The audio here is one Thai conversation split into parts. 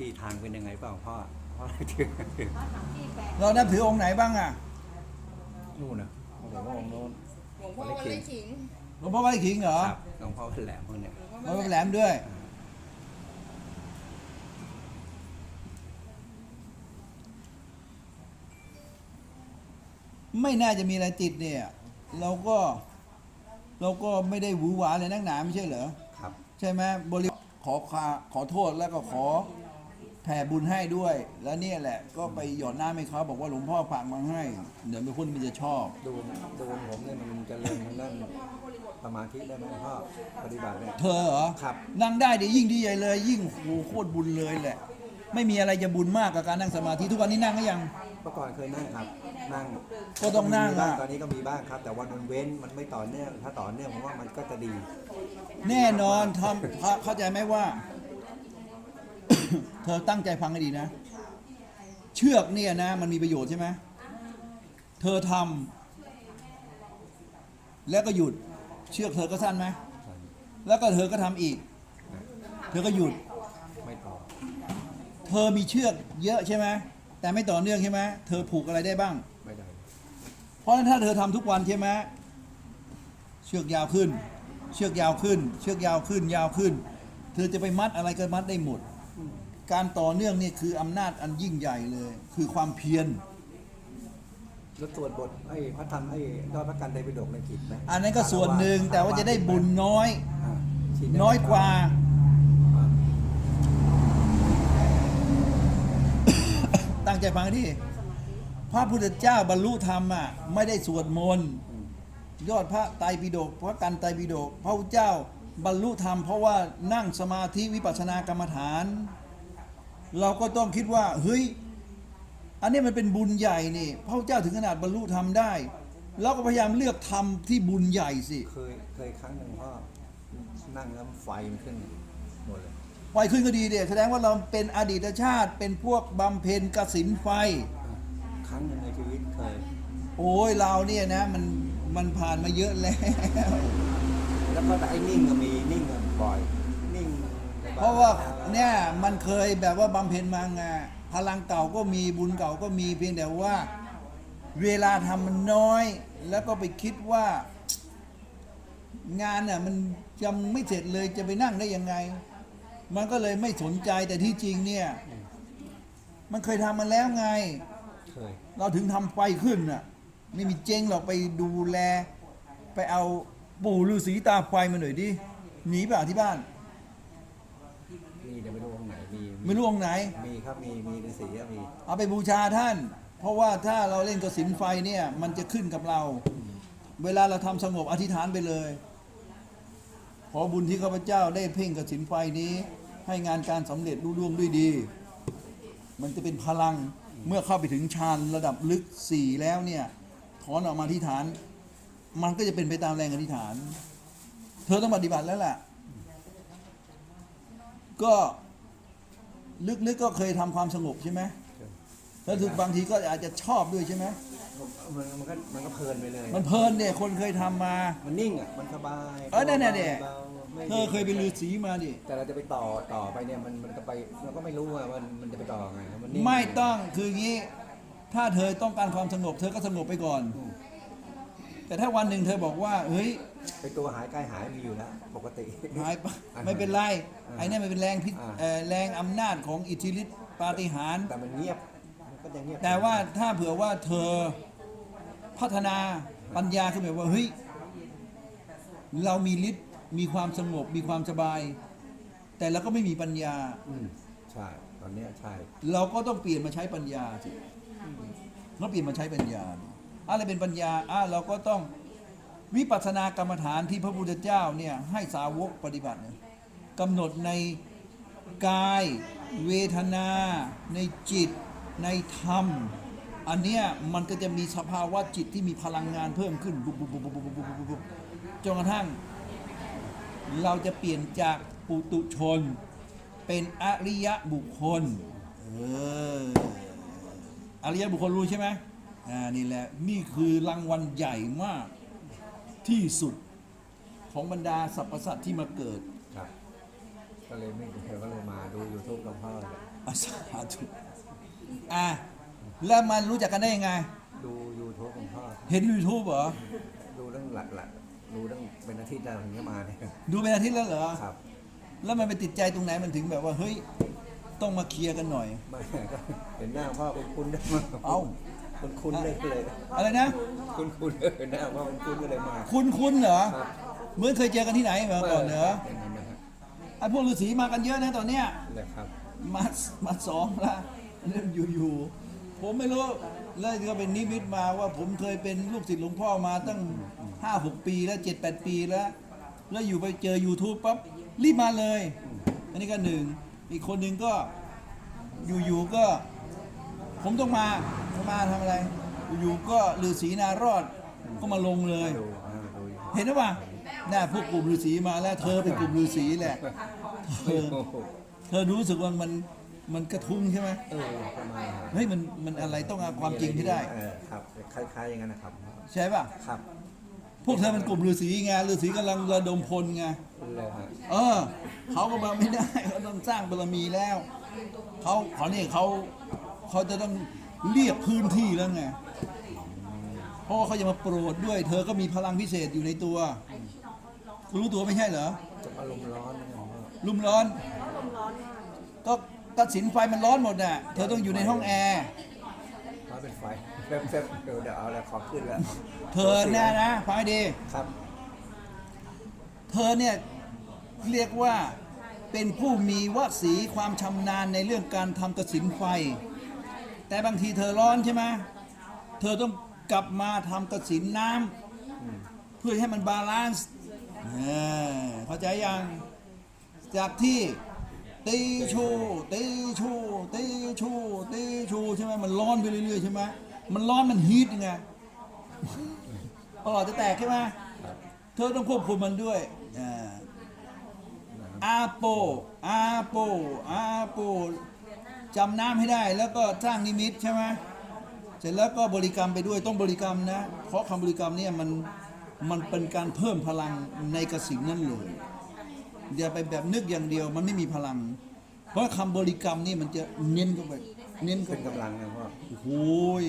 ที่ทางเป็นยังไงเปล่าพ่อพ่อถึงเรานับถือองค์ไหนบ้างอะนู่นนะหลวงพ่อองค์โน้นหลวงพ่อวัดไร่ขิงหลวงพ่อไร่ขิงเหรอครับหลวงพ่อแหลมพวกเนี้ยหลวงพ่อแหลมด้วยไม่น่าจะมีอะไรติดเนี่ย เราก็เราก็ไม่ได้หวือหวาเลยนักหนาไม่ใช่เหรอครับ ใช่ไหมบริขอขอขอโทษแล้วก็ขอ แผ่บุญให้ด้วย แล้วเนี่ยแหละก็ไปหยอดน้ำให้เขาบอกว่าหลวงพ่อฝากมาให้ เดี๋ยวเป็นคนมันจะชอบ ดูดูผมเนี่ยมันจะเรียนทางด้านสมาธิได้ไหมพ่อปฏิบัติเนี่ย เธอเหรอครับ นั่งได้เดี๋ยวยิ่งดีใหญ่เลย ยิ่งโหโคตรบุญเลยแหละ ไม่มีอะไรจะบุญมากกับการนั่งสมาธิทุกวันนี้นั่งก็ยัง เมื่อก่อนเคยนั่งครับ นั่งก็ต้องนั่งมีบ้าอะ ตอนนี้ก็มีบ้างครับ แต่ว่ามันเว้นมันไม่ต่อเนื่องถ้าต่อเนื่องผมว่ามันก็จะดี แน่นอนทำเข้าเข้าใจไหมว่า เธอตั้งใจฟังให้ดีนะ เชือกเนี่ยนะ มันมีประโยชน์ใช่ไหมเธอทำแล้วก็หยุด เชือกเธอก็สั้นไหมแล้วก็เธอก็ทำอีก เธอก็หยุดไม่ต่อเธอมีเชือกเยอะใช่ไหมแต่ไม่ต่อเนื่องใช่ไหมเธอผูกอะไรได้บ้างไม่ได้เพราะฉะนั้นถ้าเธอทำทุกวันใช่ไหมเชือกยาวขึ้น เชือกยาวขึ้น เชือกยาวขึ้นยาวขึ้น เธอจะไปมัดอะไรก็มัดได้หมด การต่อเนื่องเนี่ยคืออำนาจอันยิ่งใหญ่เลย คือความเพียรแล้วตรวจบทไอ้พระธรรมไอ้ยอดพระกันไตรปิฎกในกิจไหมอันนั้นก็ส่วนหนึ่งแต่ว่าจะได้บุญน้อย อ่าชิ้ได้ไหมน้อยกว่าอ่า ตั้งใจฟังให้ดีพระพุทธเจ้าบรรลุธรรมอะไม่ได้สวดมนต์ยอดพระไตรปิฎกพระกันไตรปิฎกพระพุทธเจ้าบรรลุธรรมเพราะว่านั่งสมาธิวิปัสสนากรรมฐาน เราก็ต้องคิดว่าเฮ้ยอันนี้มันเป็นบุญใหญ่นี่พระพุทธเจ้าถึงขนาดบรรลุธรรมได้เราก็พยายามเลือกทำที่บุญใหญ่สิเคยเคยครั้งหนึ่งพ่อนั่งแล้วไฟมันขึ้นหมดเลยไฟขึ้นก็ดีเดียแสดงว่าเราเป็นอดีตชาติเป็นพวกบำเพ็ญกสินไฟ ครั้งหนึ่งในชีวิตเคย โอ้ยเราเนี่ยนะ มันมันผ่านมาเยอะแล้ว แล้วก็ไอ้นิ่งก็มีนิ่งก็บ่อยนิ่งในบ้น เพราะว่าเนี่ยมันเคยแบบว่าบำเพ็ญมาไงพลังเก่าก็มีบุญเก่าก็มีเพียงแต่ว่า เวลาทำมันน้อย แล้วก็ไปคิดว่า งานน่ะมันยังไม่เสร็จเลยจะไปนั่งได้ยังไง มันก็เลยไม่สนใจแต่ที่จริงเนี่ย มันเคยทำมาแล้วไง เคย เราถึงทำไฟขึ้นน่ะ ไม่มีเจ๊งหรอกไปดูแล ไปเอาปู่ฤาษีตาไฟมาหน่อยดิหนีเปล่าที่บ้าน มีเดี๋ยวไม่รู้องค์ไหนมีไม่รู้องค์ไหน มีครับมีมีฤาษีก็มีเอาไปบูชาท่าน เพราะว่าถ้าเราเล่นกสินไฟเนี่ยมันจะขึ้นกับเรา เวลาเราทำสงบอธิษฐานไปเลย ขอบุญที่ข้าพเจ้าได้เพ่งกสินไฟนี้ ให้งานการสำเร็จรุ่ร่วงด้วยดี มันจะเป็นพลังเมื่อเข้าไปถึงฌานระดับลึกสี่แล้วเนี่ยถอนออกมาอธิษฐาน มันก็จะเป็นไปตามแรงอธิษฐาน เธอต้องปฏิบัติแล้วล่ะ ก็ลึกๆก็เคยทำความสงบใช่ไหมแล้วถึงบางทีก็อาจจะชอบด้วยใช่ไหมมันมันก็มันก็เพลินไปเลย มันเพลินเนี่ยคนเคยทำมา มันนิ่งอะ มันสบายเออนั่นน่ะเนี่ยบาๆไม่เธอเคยเป็นฤาษีมาดิ แต่เราจะไปต่อต่อไปเนี่ยมันมันก็ไปเราก็ไม่รู้ว่ามันมันจะไปต่อไงมันนิ่งไม่ต้องคืออย่างนี้ ถ้าเธอต้องการความสงบ เธอก็สงบไปก่อน แต่ถ้าวันหนึ่งเธอบอกว่าเฮ้ยไปตัวหายใกล้หายมีอยู่แล้วปกติ หายไปไม่เป็นไรอ่าไอ้นี่มันเป็นแรงพิษอ่า เอ่อแรงอำนาจของอิทธิฤทธิปาฏิหาริย์แต่มันเงียบมันก็จะเงียบแต่ว่าถ้าเผื่อว่าเธอพัฒนาปัญญาขึ้นแบบว่าเฮ้ยเรามีฤทธิ์มีความสงบมีความสบาย แต่เราก็ไม่มีปัญญา อืมใช่ตอนเนี้ยใช่เราก็ต้องเปลี่ยนมาใช้ปัญญาสิเราเปลี่ยนมาใช้ปัญญา อะไรเป็นปัญญาอะเราก็ต้องวิปัสสนากรรมฐานที่พระพุทธเจ้าเนี่ยให้สาวกปฏิบัติกำหนดในกาย เวทนา ในจิต ในธรรม อันเนี้ยมันก็จะมีสภาวะจิตที่มีพลังงานเพิ่มขึ้นจนกระทั่ง เราจะเปลี่ยนจากปุตุชน เป็นอริยะบุคคลเอออริยะบุคคลรู้ใช่ไหม อ่านี่แหละนี่คือรางวัลใหญ่มากที่สุดของบรรดาสรรพสัตว์ที่มาเกิดครับ ก็เลยไม่เธอก็เลยมาดูยูทูบหลวงพ่อเลยอาสาธุอะแล้วมันรู้จักกันได้ยังไง ดูยูทูบของพ่อเห็นยูทูบเหรอ ดูเรื่องหลักหลักๆดูเรื่องเป็นอาทิตย์แล้วถึงจะมาเนี่ยดูเป็นอาทิตย์แล้วเหรอ ครับ แล้วมันไปติดใจตรงไหนมันถึงแบบว่า เฮ้ย ต้องมาเคลียร์กันหน่อยไม่ก็เห็นหน้าพ่อคุณคุณได้มา เอ้า คุณคุณได้เลยอะไรนะ คุณคุณเลยหน้าพ่อคุณคุณก็เลยมาคุณคุณเหรอครับเหมื่อนเคยเจอกันที่ไหนมาก่อนเหรอเป็นอย่างนั้นนะฮะไอ้พวกฤาษีมากันเยอะนะตอนเนี้ยเลยครับมามาสองละเริ่มอยู่ๆผมไม่รู้แล้วก็เป็นนิมิตมาว่าผมเคยเป็นลูกศิษย์หลวงพ่อมาตั้งห้าหกปีแล้วเจ็ดแปดปีแล้ว แล้วอยู่ไปเจอ YouTube ปั๊บรีบมาเลย อันนี้ก็หนึ่ง อีกคนหนึ่งก็อยู่ๆก็ ผมต้องมา มาทำอะไร อยู่ๆก็ฤาษีนารอดก็มาลงเลยดูอ่าดูเห็นหรือเปล่าน่าพวกกลุ่มฤาษีมาแล้ว เธอเป็นกลุ่มฤาษีแหละเธอโอ้โหเธอรู้สึกว่ามันมันกระทุ้งใช่ไหมเออประมาณนั้นเฮ้ยมันมันอะไรต้องเอาความจริงให้ได้เออครับคล้ายๆอย่างนั้นนะครับ ใช่ป่ะครับ พวกเธอเป็นกลุ่มฤาษีไงฤาษีกำลังระดมพลไงเลยฮะเออเขาก็มาไม่ได้เขาต้องสร้างบารมีแล้วเขาเขาเนี่ยเขาเขาจะต้อง เรียกพื้นที่แล้วไงเพราะว่าเขาจะมาโปรดด้วย เธอก็มีพลังพิเศษอยู่ในตัว รู้ตัวไม่ใช่เหรอจะอารมณ์ร้อนนะผมว่าลุ่มร้อน ก็ตัดสินไฟมันร้อนหมดน่ะ เธอต้องอยู่ในห้องแอร์ร้อนเป็นไฟเฟบเฟบเดี๋ยวเดี๋ยวเอาแล้วขอขึ้นแล้ว เธอแน่นะฟังให้ดี ครับ เธอเนี่ยเรียกว่าเป็นผู้มีวสีความชำนาญในเรื่องการทำกระสินไฟ แต่บางทีเธอร้อนใช่ไหมเธอต้องกลับมาทำกระสินน้ำเพื่อให้มันบาลานซ์เข้าใจยังจากที่ตีชูตีชูตีชูตีชูใช่ไหมมันร้อนไปเรื่อยๆใช่ไหมมันร้อนมันฮีทยังไงปอดจะแตกใช่ไหมเธอต้องควบคุมมันด้วยอ่าอาโปอาโปอาโป จำน้ำให้ได้แล้วก็สร้างนิมิตใช่ไหมเสร็จแล้วก็บริกรรมไปด้วยต้องบริกรรมนะ เพราะคำบริกรรมเนี่ยมันมันเป็นการเพิ่มพลังในกสินนั่นเลยอย่าไปแบบนึกอย่างเดียวมันไม่มีพลัง เพราะคำบริกรรมนี่มันจะเน้นเข้าไปเน้นเข้าเป็นไปกำลังนะพ่อโอ้โหย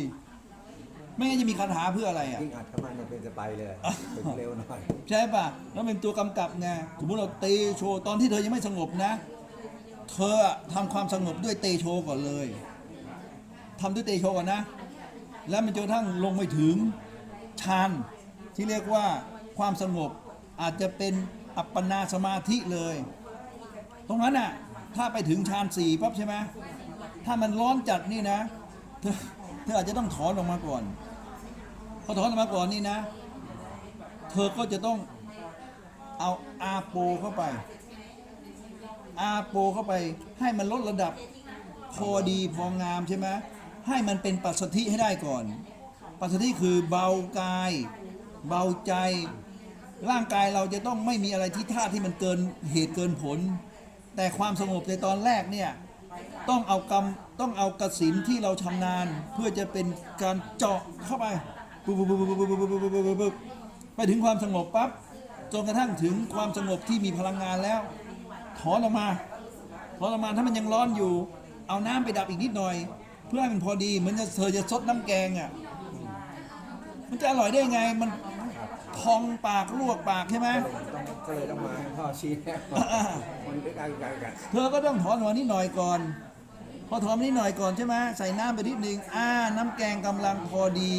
ไม่งั้นจะมีคาถาเพื่ออะไรอะ ยิ่งอัดเข้ามาเนี่ยเป็นจะไปเลยถึงเร็วหน่อย ใช่ป่ะแล้วเป็นตัวกำกับไงสมมติเราเตโชตอนที่เธอยังไม่สงบนะ เธอทำความสงบด้วยเตโชก่อนเลยทำด้วยเตโชก่อนนะ แล้วมันจนทั่งลงไปถึงฌานที่เรียกว่าความสงบอาจจะเป็นอัปปนาสมาธิเลย ตรงนั้นน่ะถ้าไปถึงฌานสี่ปั๊บใช่ไหมถ้ามันร้อนจัดนี่นะ เธอเธออาจจะต้องถอนออกมาก่อนพอถอนออกมาก่อนนี่นะ เธอก็จะต้องเอาอาโปเข้าไป อาโปเข้าไปให้มันลดระดับพอดีพองามใช่ไหมให้มันเป็นปัสสธิให้ได้ก่อน ปัสสธิคือเบากาย เบาใจ ร่างกายเราจะต้องไม่มีอะไรที่ท่าที่มันเกินเหตุเกินผล แต่ความสงบในตอนแรกเนี่ยต้องเอากรรมต้องเอากสินที่เราชำนาญ เพื่อจะเป็นการเจาะเข้าไปปุ๊บปุ๊บปุ๊บปุ๊บปุ๊บปุ๊บปุ๊บปุ๊บปุ๊บปุ๊บไปถึงความสงบปั๊บจนกระทั่งถึงความสงบที่มีพลังงานแล้ว ถอนออกมาถอนออกมาถ้ามันยังร้อนอยู่ เอาน้ำไปดับอีกนิดหน่อย เพื่อให้มันพอดีเหมือนจะเธอจะซดน้ำแกงอะมันจะอร่อยได้ไงมันพองปากลวกปากใช่ไหมต้องก็เลยต้องมาให้พ่อชี้แนะมันใกล้ๆกันกันเธอก็ต้องถอนหัวนิดหน่อยก่อน พอถอนนิดหน่อยก่อนใช่ไหมใส่น้ำไปนิดนึงอ่า น้ำแกงกำลังพอดี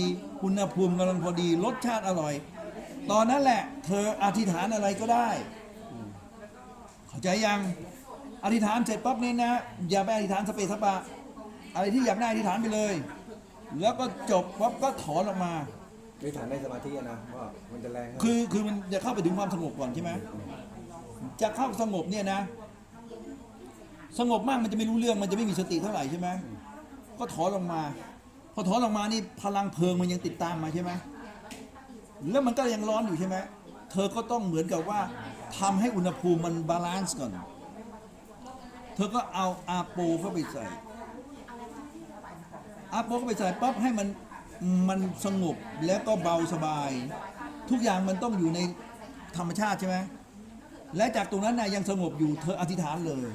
อุณหภูมิกำลังพอดีรสชาติอร่อย ตอนนั้นแหละ เธออธิษฐานอะไรก็ได้ เข้าใจยังอธิษฐานเสร็จปั๊บนี่นะ อย่าไปอธิษฐานสเปซสปะอะไรที่อยากได้อธิษฐานไปเลย แล้วก็จบปั๊บก็ถอนออกมาไม่ฐานได้สมาธิอะนะว่ามันจะแรงคือคือมันจะเข้าไปถึงความสงบก่อนใช่ไหมจะเข้าสงบเนี่ยนะ สงบมากมันจะไม่รู้เรื่องมันจะไม่มีสติเท่าไหร่ใช่ไหมก็ถอนออกมา พอถอนออกมานี่พลังเพลิงมันยังติดตามมาใช่ไหมแล้วมันก็ยังร้อนอยู่ใช่ไหมเธอก็ต้องเหมือนกับว่า ทำให้อุณหภูมิมันบาลานซ์ก่อน เธอก็เอาอาโปเข้าไปใส่ อาโปเข้าไปใส่ปั๊บให้มันมันสงบแล้วก็เบาสบาย ทุกอย่างมันต้องอยู่ในธรรมชาติใช่ไหมและจากตรงนั้นนะยังสงบอยู่เธออธิษฐานเลย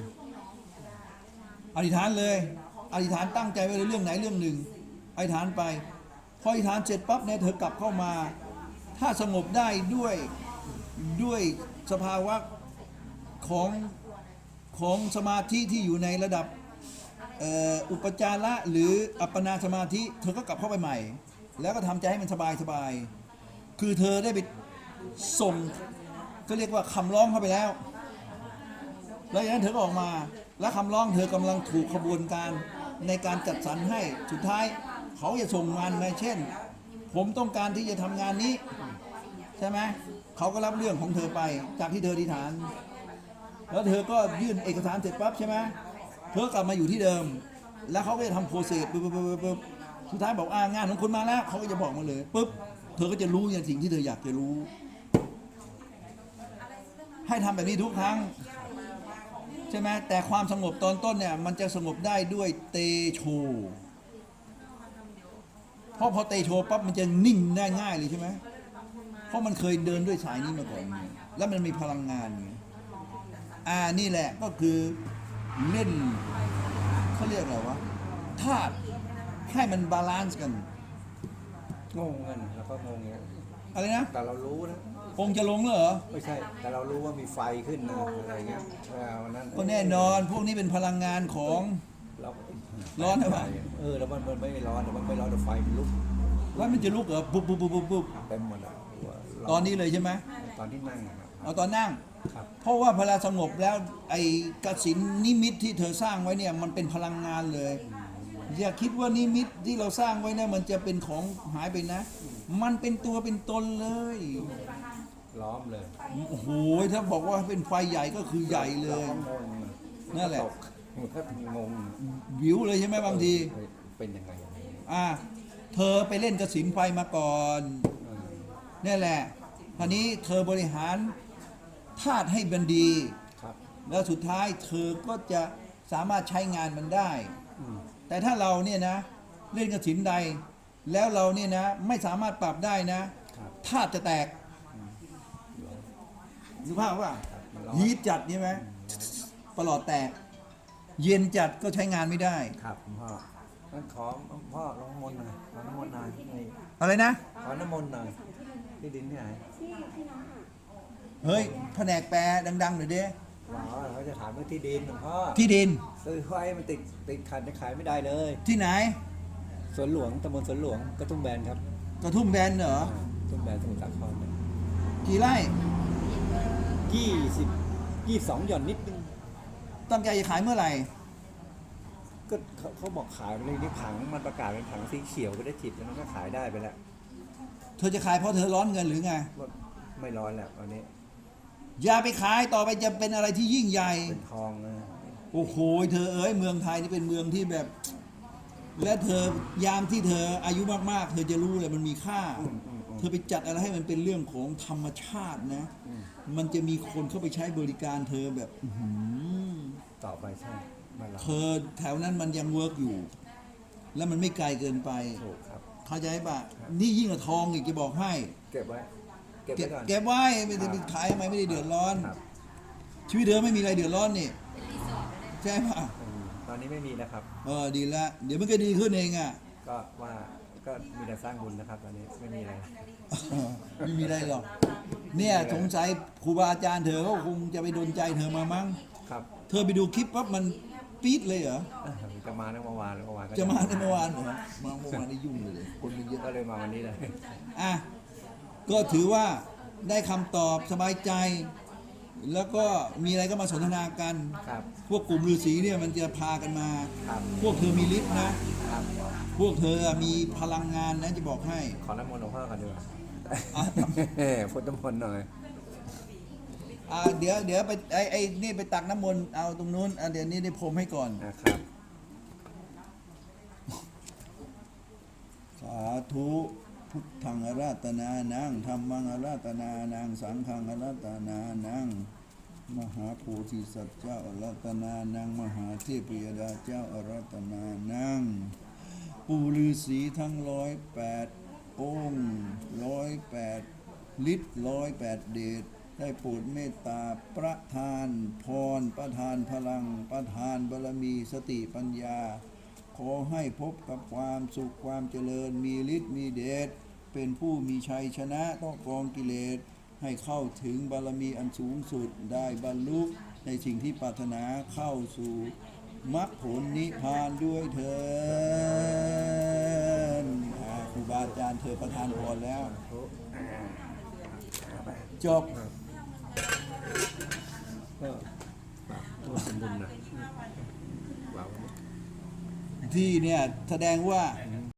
ออธิษฐานเลย อธิษฐานตั้งใจไว้เลยเรื่องไหนเรื่องหนึ่ง อธิษฐานไป พออธิษฐานเสร็จปั๊บเนี่ยเธอกลับเข้ามา ถ้าสงบได้ด้วย ด้วยสภาวะของของสมาธิที่อยู่ในระดับอุปจาระหรืออัปปนาสมาธิเธอก็กลับเข้าไปใหม่ แล้วก็ทำใจให้มันสบายสบายๆคือเธอได้ไปส่งก็เรียกว่าคำร้องเข้าไปแล้ว แล้วอย่างนั้นเธอก็ออกมา แล้วคำร้องเธอกำลังถูกขบวนการในการจัดสรรให้สุดท้าย เขาจะส่งงานมาเช่น ผมต้องการที่จะทำงานนี้ ใช่ไหมเขาก็รับเรื่องของเธอไปจากที่เธออธิษฐาน แล้วเธอก็ยื่นเอกสารเสร็จปั๊บใช่ไหมเธอกลับมาอยู่ที่เดิม แล้วเขาก็จะทำโปรเซสปุ๊บปุ๊บปุ๊บสุดท้ายบอกอ่างานของคุณมาแล้วเขาก็จะบอกมาเลยปุ๊บเธอก็จะรู้อย่างสิ่งที่เธออยากจะรู้ ให้ทำแบบนี้ทุกครั้งใช่ไหมแต่ความสงบตอนต้นเนี่ยมันจะสงบได้ด้วยเตโชเพราะพอเตโชปั๊บมันจะนิ่งได้ง่ายเลยใช่ไหม เพราะมันเคยเดินด้วยสายนี้มาก่อนไงแล้วมันมีพลังงานไงอ่านี่แหละก็คือเล่นเขาเรียกอะไรวะธาตุให้มันบาลานซ์กัน งงกันแล้วก็งงอย่างเงี้ยอะไรนะ แต่เรารู้นะองค์จะลงแล้วเหรอ ไม่ใช่ แต่เรารู้ว่ามีไฟขึ้นนะอะไรเงี้ยเออวันนั้นก็แน่นอนพวกนี้เป็นพลังงานของ เราร้อนหรือเปล่า เออแล้วมันมันไม่ร้อนแต่มันไม่ร้อนแต่ไฟมันลุก แล้วมันจะลุกเหรอปุ๊บปุ๊บปุ๊บปุ๊บปุ๊บเต็มหมดอะหัวร้ตอนนี้เลยใช่ไหมตอนที่นั่งอะครับ เอาตอนนั่ง ครับ เพราะว่าพลาสงบแล้วไอ้กสินนิมิตที่เธอสร้างไว้เนี่ยมันเป็นพลังงานเลย อย่าคิดว่านิมิตที่เราสร้างไว้เนี่ยมันจะเป็นของหายไปนะ มันเป็นตัวเป็นตนเลยล้อมเลยโอ้โหถ้าบอกว่าเป็นไฟใหญ่ก็คือใหญ่เลยราก็งงอะนั่นแหละ ตกมันก็งงวิวเลยใช่ไหมบางทีเฮ้ยเป็นยังไงอย่างนี้อ่า เธอไปเล่นกระสินไฟมาก่อนนี่แหละทีนี้เธอบริหารธาตุให้บันดีแล้วสุดท้ายเธอก็จะสามารถใช้งานมันได้ แต่ถ้าเราเนี่ยนะ เล่นกระถินใด แล้วเราเนี่ยนะ ไม่สามารถปรับได้นะธาตุจะแตกรู้ภาพว่าครับมันร้อนยีจัดใช่ไหมประหลอดแตก เย็นจัดก็ใช้งานไม่ได้ครับคุณพ่อ งั้นขอพ่อลงน้ำมนต์หน่อยขอน้ำมนต์หน่อยนี่อะไรนะ ขอน้ำมนต์หน่อยที่ดินที่ไหนเฮ้ยแผนกแปลดังๆหน่อยเด้หมอเขาจะถามเรื่องที่ดินหลวงพ่อที่ดินซื้อไว้มันติดติดขัดจะขายไม่ได้เลยที่ไหน สวนหลวงตำบลสวนหลวงกระทุ่มแบนครับกระทุ่มแบนเหรอทุ่มแบนสมุทรสาครกี่ไร่ยี่สิบยี่สองหย่อนนิดนึงตั้งใจจะขายเมื่อไหร่ ก็เขาเขาบอกขายไปเลยนี่ผังมันประกาศเป็นผังสีเขียวก็ได้จิตแล้วมันก็ขายได้ไปแล้วเธอจะขายเพราะเธอร้อนเงินหรือไง ว่าไม่ร้อนแล้วตอนนี้อย่าไปขายต่อไปจะเป็นอะไรที่ยิ่งใหญ่ เป็นทองนะโอ้โหเธอเอ้ยเมืองไทยนี่เป็นเมืองที่แบบ และเธอยามที่เธออายุมากๆ เธอจะรู้เลยมันมีค่าอืมอืมอืมเธอไปจัดอะไรให้มันเป็นเรื่องของธรรมชาตินะอืมมันจะมีคนเข้าไปใช้บริการเธอแบบ อื้อหือ ต่อไปใช่ไมันร้อนเธอแถวนั้นมันยังเวิร์กอยู่ แล้วมันไม่ไกลเกินไป ถูกครับ เข้าใจปะนี่ยิ่งกว่าทองอีกจะบอกให้ เก็บไว้ เก็บเก็ไว้บก่อน เก็บไว้ไม่ได้ไปขายทำไมไม่ได้เดือดร้อน ครับ ชีวิตเธอไม่มีอะไรเดือดร้อนนี่ใช่ปะอืมตอนนี้ไม่มีนะครับ เออดีละเดี๋ยวมันก็ดีขึ้นเองอะ ก็ว่าก็มีแต่สร้างบุญนะครับ ตอนนี้ไม่มีอะไรเออไม่มีอะไรหรอก เนี่ยสงสัยครูบาอาจารย์เธอเขาคงจะไปโดนใจเธอมามั้ง ครับ เธอไปดูคลิปปั๊บมัน ปี๊ดเลยเหรออะจะมาตั้งเมื่อวานแล้วเมื่อวานก็จะมาในเมื่อวานเหรอมาเมื่อวานได้ยุ่งเลย คนมันเยอะก็เลยมาวันนี้เลยอะก็ถือว่าได้คำตอบสบายใจ แล้วก็มีอะไรก็มาสนทนากัน ครับ พวกกลุ่มฤาษีเนี่ยมันจะพากันมา ครับพวกเธอมีฤทธิ์นะ ครับพวกเธอมีพลังงานนะจะบอกให้ ขอน้ำมนต์หลวงพ่อกันดีกว่า อะพุทธน้ำมนต์หน่อย อ่าเดี๋ยวเดี๋ยวไปไอ้ไอ้นี่ไปตักน้ำมนต์เอาตรงนู้นอะเดี๋ยวนี้ได้พรมให้ก่อน นะครับ สาธุพุทธังอาราตนานังธรรมังอาราตนานังสังฆังอาราตนานังมหาโพธิสัตว์เจ้าอาราตนานังมหาเทพยดาเจ้าอาราตนานังปู่ฤาษีทั้งร้อยแปดองค์ร้อยแปดฤทธิ์ร้อยแปดเดช ได้โปรดเมตตาประทานพร ประทานพลัง ประทานบารมีสติปัญญา ขอให้พบกับความสุขความเจริญมีฤทธิ์มีเดชเป็นผู้มีชัยชนะต้องกองกิเลส ให้เข้าถึงบารมีอันสูงสุดได้บรรลุในสิ่งที่ปรารถนาเข้าสู่มรรคผลนิพพานด้วยเถิดครูบาอาจารย์เธอประทานพรแล้ว จบ ก็ฝากตัวสมบุญนะว้าวที่เนี่ยแสดงว่า อ